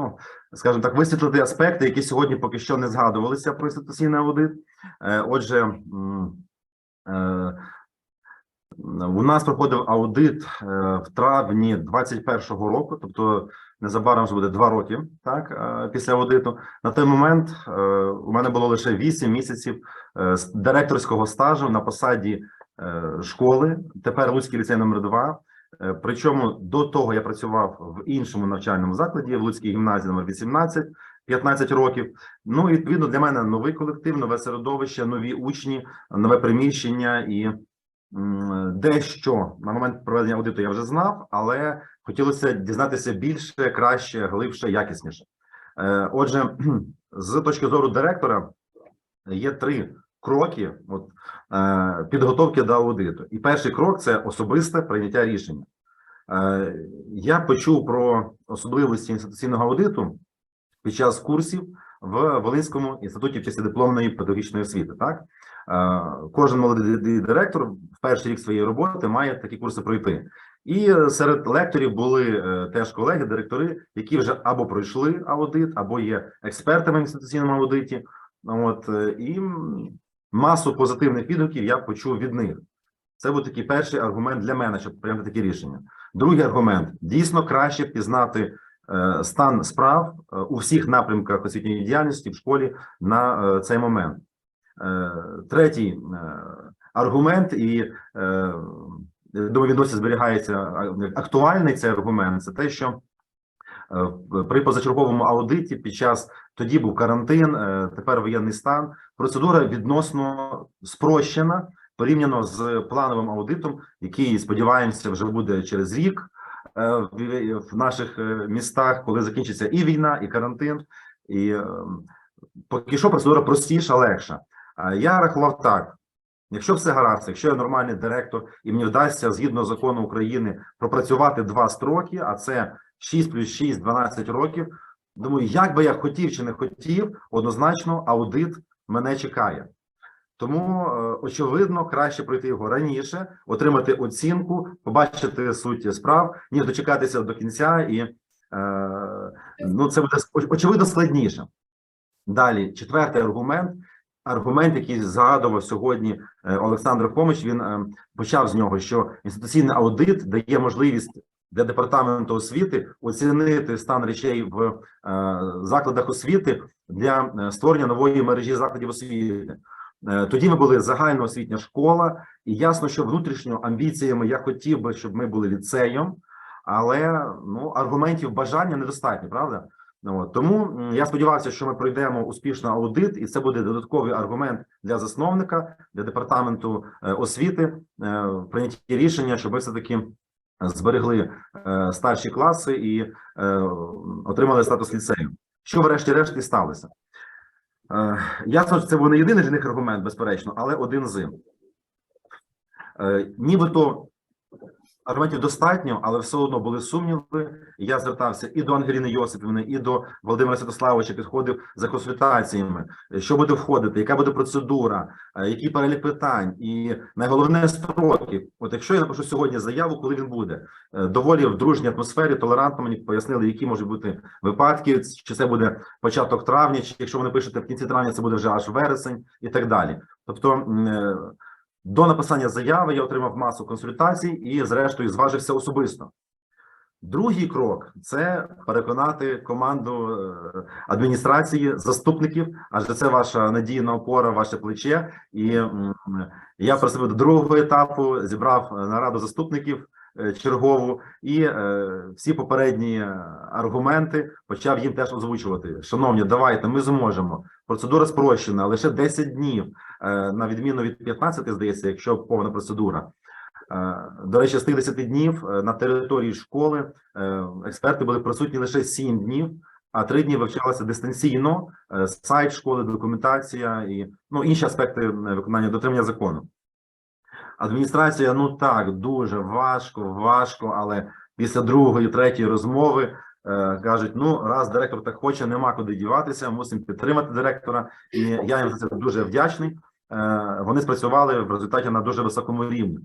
ну скажімо так, висвітлити аспекти, які сьогодні поки що не згадувалися про інституційний аудит. Е, Отже, е, у нас проходив аудит е, в травні 21-го року, тобто незабаром вже буде два роки, так після аудиту. На той момент у мене було лише 8 місяців директорського стажу на посаді школи. Тепер Луцький ліцей номер 2 Е, Причому до того я працював в іншому навчальному закладі в Луцькій гімназії номер 18, 15 років. Ну відповідно для мене новий колектив, нове середовище, нові учні, нове приміщення і дещо на момент проведення аудиту я вже знав, але хотілося дізнатися більше, краще, глибше, якісніше. Е, Отже, з точки зору директора є три кроки от, е, підготовки до аудиту. І перший крок це особисте прийняття рішення. Е, Я почув про особливості інституційного аудиту під час курсів в Волинському інституті післядипломної педагогічної освіти. Так Е, кожен молодий директор в перший рік своєї роботи має такі курси пройти. І серед лекторів були е, теж колеги, директори, які вже або пройшли аудит, або є експертами в інституційному аудиті. От е, і масу позитивних відгуків я почув від них. Це був такий перший аргумент для мене, щоб прийняти такі рішення. Другий аргумент дійсно краще пізнати е, стан справ е, у всіх напрямках освітньої діяльності в школі на е, цей момент. Третій аргумент, і думаю, він досі зберігається актуальний цей аргумент. Це те, що при позачерговому аудиті під час тоді був карантин, е, тепер воєнний стан. Процедура відносно спрощена порівняно з плановим аудитом, який сподіваємося вже буде через рік е, в- наших е, містах, коли закінчиться і війна, і карантин. І е, поки що процедура простіша, легша. Я рахував так: якщо все гаразд, якщо я нормальний директор, і мені вдасться згідно закону України пропрацювати два строки, а це 6 плюс 6, 12 років. Думаю, як би я хотів чи не хотів, однозначно аудит мене чекає. Тому, е, очевидно, краще пройти його раніше, отримати оцінку, побачити суть справ, ніж дочекатися до кінця, і е, ну це буде очевидно складніше. Далі, четвертий аргумент. Аргумент, який згадував сьогодні е, Олександр Хомич, він е, почав з нього, що інституційний аудит дає можливість для департаменту освіти оцінити стан речей в е, закладах освіти для е, створення нової мережі закладів освіти. Е, Тоді ми були загальноосвітня школа, і ясно, що внутрішньо амбіціями я хотів би, щоб ми були ліцеєм, але ну аргументів бажання недостатньо, правда? Ну, от, тому я сподівався, що ми пройдемо успішно аудит, і це буде додатковий аргумент для засновника, для департаменту освіти в прийнятті рішення, щоб ми все таки зберегли е, старші класи і е, отримали статус ліцею. Що врешті-решт і сталося? Е, Ясно, це був не єдиний них аргумент, безперечно, але один з. Нібито аргументів достатньо, але все одно були сумніви. Я звертався і до Ангеліни Йосипівни, і до Володимира Святославовича, підходив за консультаціями, е, що буде входити, яка буде процедура, е, який перелік питань, і найголовне строки. От якщо я напишу сьогодні заяву, коли він буде Е, доволі в дружній атмосфері, толерантно мені пояснили, які можуть бути випадки, чи це буде початок травня, чи якщо ви напишете в кінці травня, це буде вже аж вересень і так далі. Тобто. До написання заяви я отримав масу консультацій і, зрештою, зважився особисто. Другий крок це переконати команду е, адміністрації, заступників, адже це ваша надійна опора, ваше плече. І я просив до другого етапу, зібрав е, нараду заступників чергову, і е, всі попередні е, аргументи почав їм теж озвучувати. Шановні, давайте ми зможемо. Процедура спрощена, лише 10 днів, е, на відміну від 15, здається, якщо повна процедура. Е, До речі, з тих 10 днів е, на території школи е, експерти були присутні лише 7 днів, а 3 дні вивчалося дистанційно, е, сайт школи, документація і ну, інші аспекти е, виконання дотримання закону. Адміністрація, ну так, дуже важко, важко, але після другої, третьої розмови е, кажуть: ну, раз директор так хоче, нема куди діватися, мусимо підтримати директора. І я їм за це дуже вдячний. Е, вони спрацювали в результаті на дуже високому рівні.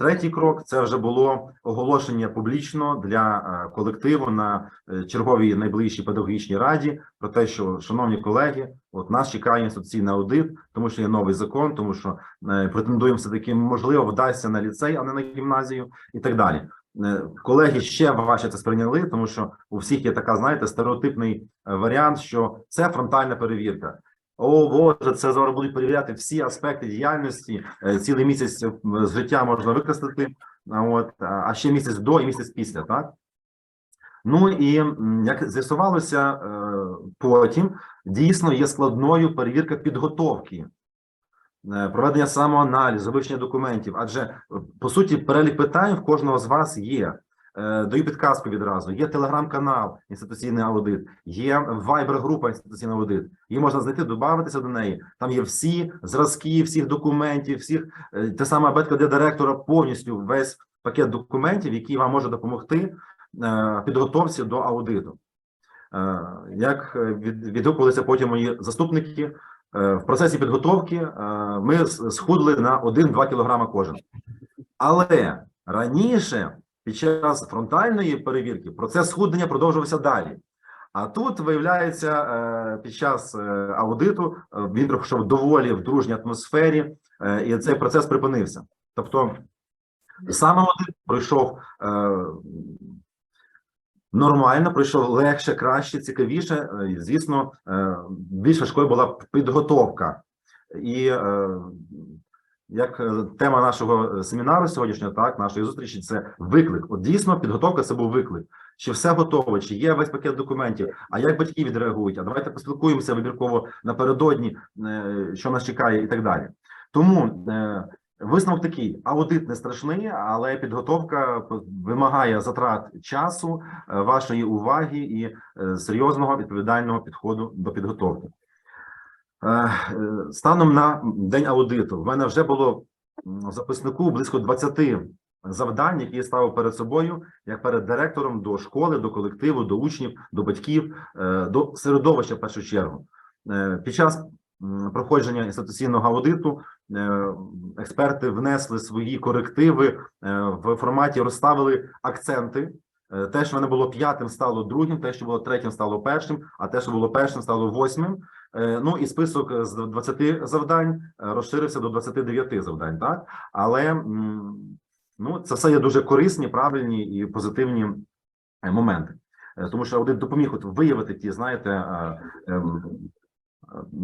Третій крок це вже було оголошення публічно для е, колективу на е, черговій найближчій педагогічній раді про те, що шановні колеги, от нас чекає інституційний аудит, тому що є новий закон, тому що е, претендуємо все таки можливо вдасться на ліцей, а не на гімназію, і так далі. Колеги ще важче це сприйняли, тому що у всіх є така, знаєте, стереотипний варіант, що це фронтальна перевірка. О, Боже, це зараз будуть перевіряти всі аспекти діяльності. е, Цілий місяць е, з життя можна використати. От, а ще місяць до і місяць після, так? Ну і як з'ясувалося е, потім, дійсно є складною перевірка підготовки, проведення самоаналізу, вивчення документів. Адже по суті перелік питань в кожного з вас є. Е, Даю підказку відразу. Є телеграм-канал інституційний аудит, є вайбер-група інституційний аудит. Її можна знайти, додатися до неї. Там є всі зразки, всіх документів, всіх е, те саме абетка для директора, повністю весь пакет документів, який вам може допомогти е, підготовці до аудиту. Як відгукувалися потім мої заступники, в процесі підготовки ми схудли на 1-2 кілограма кожен. Але раніше, під час фронтальної перевірки, процес схуднення продовжувався далі. А тут, виявляється, е, під час е, аудиту е, він пройшов доволі в дружній атмосфері, і цей процес припинився. Тобто, сам аудит пройшов нормально, пройшов легше, краще, цікавіше. І, Звісно, більш важкою була підготовка. І як е, тема нашого е, семінару сьогоднішнього, так, нашої зустрічі, це виклик. От дійсно, підготовка це був виклик. Чи все готово, чи є весь пакет документів, а як батьки відреагують? А давайте поспілкуємося вибірково напередодні, е, що нас чекає, і так далі. Тому висновок такий: аудит не страшний, але підготовка вимагає затрат часу, вашої уваги і серйозного відповідального підходу до підготовки. Е, Станом на день аудиту в мене вже було в записнику близько 20 завдань, які я ставив перед собою, як перед директором до школи, до колективу, до учнів, до батьків, е, до середовища в першу чергу. Е, Під час проходження інституційного аудиту експерти внесли свої корективи в форматі, розставили акценти. Те, що мене було п'ятим, стало другим, те, що було третім, стало першим, а те, що було першим, стало восьмим. Е, Ну і список з 20 завдань е, розширився до 29 завдань, так але ну це все є дуже корисні, правильні і позитивні е, моменти, Е, тому що аудит допоміг от виявити ті, знаєте, е, ем,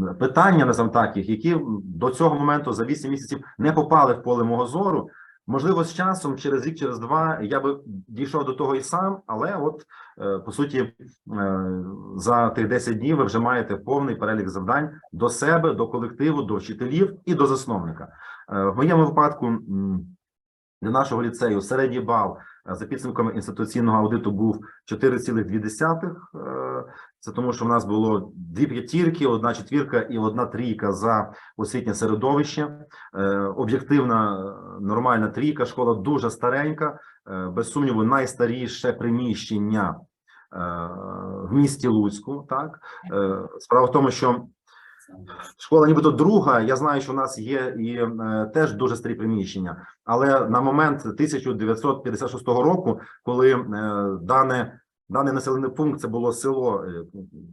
е, питання називаємо так, які до цього моменту за 8 місяців не попали в поле мого зору. Можливо, з часом, через рік, через два, я би дійшов до того і сам, але от е, по суті, е, за тих 10 днів ви вже маєте повний перелік завдань до себе, до колективу, до вчителів і до засновника. Е, В моєму випадку для нашого ліцею середній бал за підсумками інституційного аудиту був 4,2. Це тому, що в нас було дві п'ятірки, одна четвірка і одна трійка за освітнє середовище. Е, Об'єктивна е, нормальна трійка. Школа дуже старенька, е, без сумніву, найстаріше приміщення в місті Луцьку. Так справа в тому, що школа, нібито друга. Я знаю, що у нас є і теж дуже старі приміщення, але на момент 1956 року, коли дане Даний населений пункт це було село е,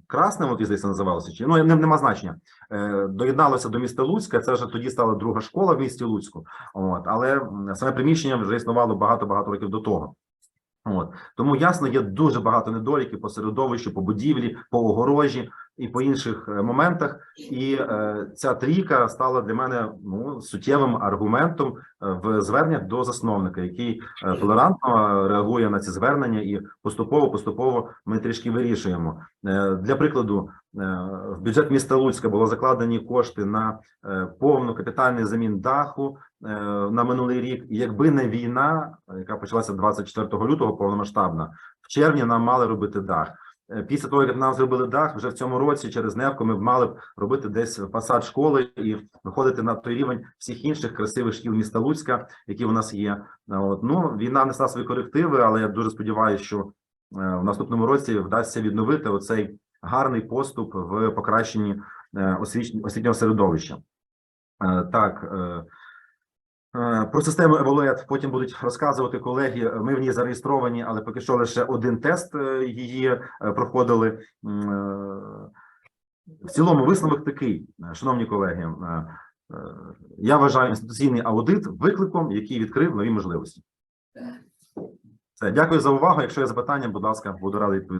Красне, от здається, називалося чи ну не- нема значення. Е, Доєдналося до міста Луцька. Це вже тоді стала друга школа в місті Луцьку. От але саме приміщення вже існувало багато багато років до того. От тому ясно, є дуже багато недоліків по середовищу, по будівлі, по огорожі і по інших е, моментах. І е, ця трійка стала для мене ну суттєвим аргументом е, в зверненнях до засновника, який е, толерантно реагує на ці звернення, і поступово поступово ми трішки вирішуємо. Е, Для прикладу, е, в бюджет міста Луцька було закладені кошти на е, повну капітальний замін даху е, на минулий рік. І якби не війна, яка почалася 24 лютого, повномасштабна, в червні нам мали робити дах. Е, Після того, як нам зробили дах, вже в цьому році через Невко ми б мали б робити десь фасад школи і виходити на той рівень всіх інших красивих шкіл міста Луцька, які у нас є. От ну війна внесла свої корективи, але я дуже сподіваюся, що е, в наступному році вдасться відновити оцей гарний поступ в покращенні е, освітнього середовища. Так. Е, Про систему Evaluate потім будуть розказувати колеги. Ми в ній зареєстровані, але поки що лише один тест е, її е, проходили. В цілому висновок такий, шановні колеги. Я вважаю інституційний аудит викликом, який відкрив нові можливості. Все, дякую за увагу. Якщо є запитання, будь ласка, буду радий відповісти.